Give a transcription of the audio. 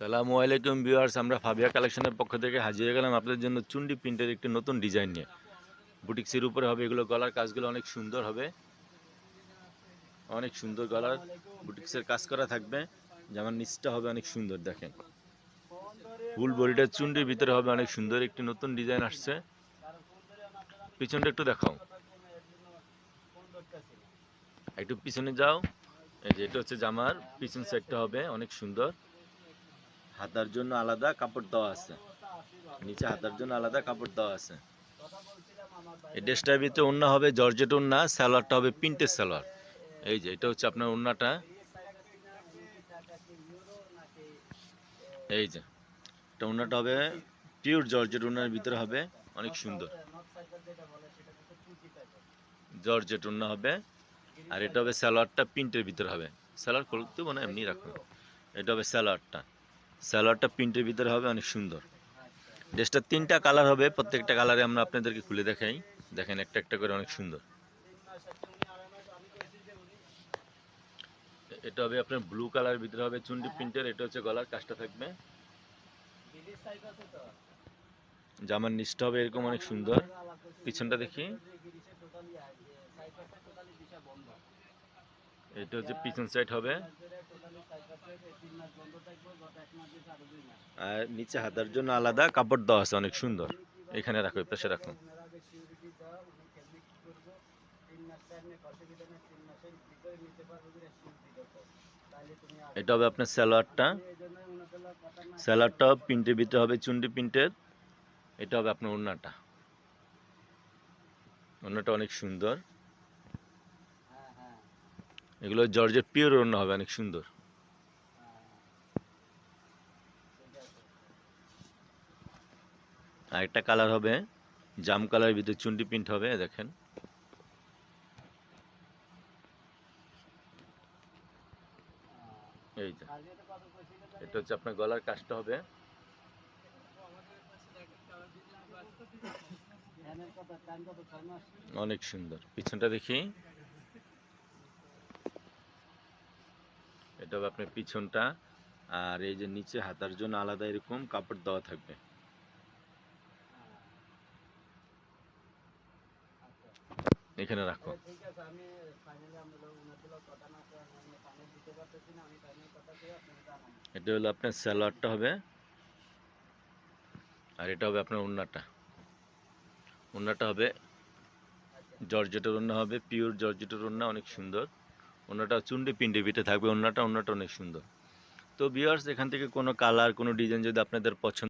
সালামু আলাইকুম ভিউয়ার্স, আমরা ফাবিয়া কালেকশনের পক্ষ থেকে হাজির হয়ে গেলাম আপনাদের জন্য চুন্ডি প্রিন্টের একটি নতুন ডিজাইন নিয়ে। বুটিক্সের উপরে হবে এগুলো, গলার কাজগুলো অনেক সুন্দর হবে। অনেক সুন্দর গলার বুটিক্সের কাজ করা থাকবে, যেমন নিচটা হবে অনেক সুন্দর, দেখেন। ফুল বডিটা চুন্ডির ভিতরে হবে, অনেক সুন্দর একটি নতুন ডিজাইন আসছে। পিছনটা একটু দেখাও। একটু পিছনে যাও, এই যে এটা হচ্ছে জামার, পিছন সাইডটা হবে অনেক সুন্দর। হাতার জন্য আলাদা কাপড় দেওয়া আছে। নিচে হাতার জন্য আলাদা কাপড় দেওয়া আছে। এই ড্রেসটার ভিতরে ওন্না হবে জর্জেট ওন্না সালোয়ারটা হবে প্রিন্টের সালোয়ার। এই যে, এটা হচ্ছে আপনার ওন্নাটা এই যে, এটা ওন্নাটা হবে পিওর জর্জেট ওন্নার ভিতরে হবে, অনেক সুন্দর। জর্জেট ওন্না হবে, আর এটা হবে স্যালোয়ারটা প্রিন্টের ভিতরে হবে। স্যালোয়ার খুলতে মনে এমনি রাখুন। এটা হবে স্যালোয়ারটা স্যালোয়ারটা প্রিন্টের ভিতরে হবে, অনেক সুন্দর। ড্রেসটা তিনটা কালার হবে, প্রত্যেকটা কালারে আমরা আপনাদেরকে খুলে দেখাই। দেখেন, একটা একটা করে অনেক সুন্দর। এটা হবে আপনার ব্লু কালারের ভিতরে হবে, চুন্ডি প্রিন্টের, এটা হচ্ছে গলার কাজটা থাকবে। জামার নিচটা হবে এরকম অনেক সুন্দর। পিছনটা দেখি। এটা হচ্ছে পিছন সাইড হবে। আর নিচে হাতার জন্য আলাদা কাপড় দেওয়া আছে অনেক সুন্দর। এখানে রাখো পাশে রাখো। এটা হবে আপনার স্যালোয়ারটা স্যালোয়ারটা প্রিন্টের ভিতরে হবে চুন্ডি প্রিন্টের। এটা হবে আপনার ওড়নাটা। ওড়নাটা অনেক সুন্দর। এগুলো জর্জের পিওর ওড়না হবে, অনেক সুন্দর। আর একটা কালার হবে, জাম কালারের ভিতরে চুন্ডি প্রিন্ট হবে, দেখেন। এই যে, এটা হচ্ছে আপনার গলার কাজটা হবে। অনেক সুন্দর। পিছনটা দেখি। এটা হবে আপনার পিছনটা আর এই যে নিচে হাতার জন্য আলাদা এরকম কাপড় দেওয়া থাকবে। এখানে রাখো। এটা হলো আপনার সালোয়ারটা হবে আর এটা হবে আপনার ওন্নাটা ওন্নাটা হবে জর্জেটের ওন্না হবে পিওর জর্জেটের ওন্না অনেক সুন্দর। ওন্নাটা চুন্ডি পিন্ডি বিটে থাকবে, অন্যটা অন্যটা অনেক সুন্দর। তো বিয়ার্স এখান থেকে কোনো কালার কোনো ডিজাইন যদি আপনাদের পছন্দ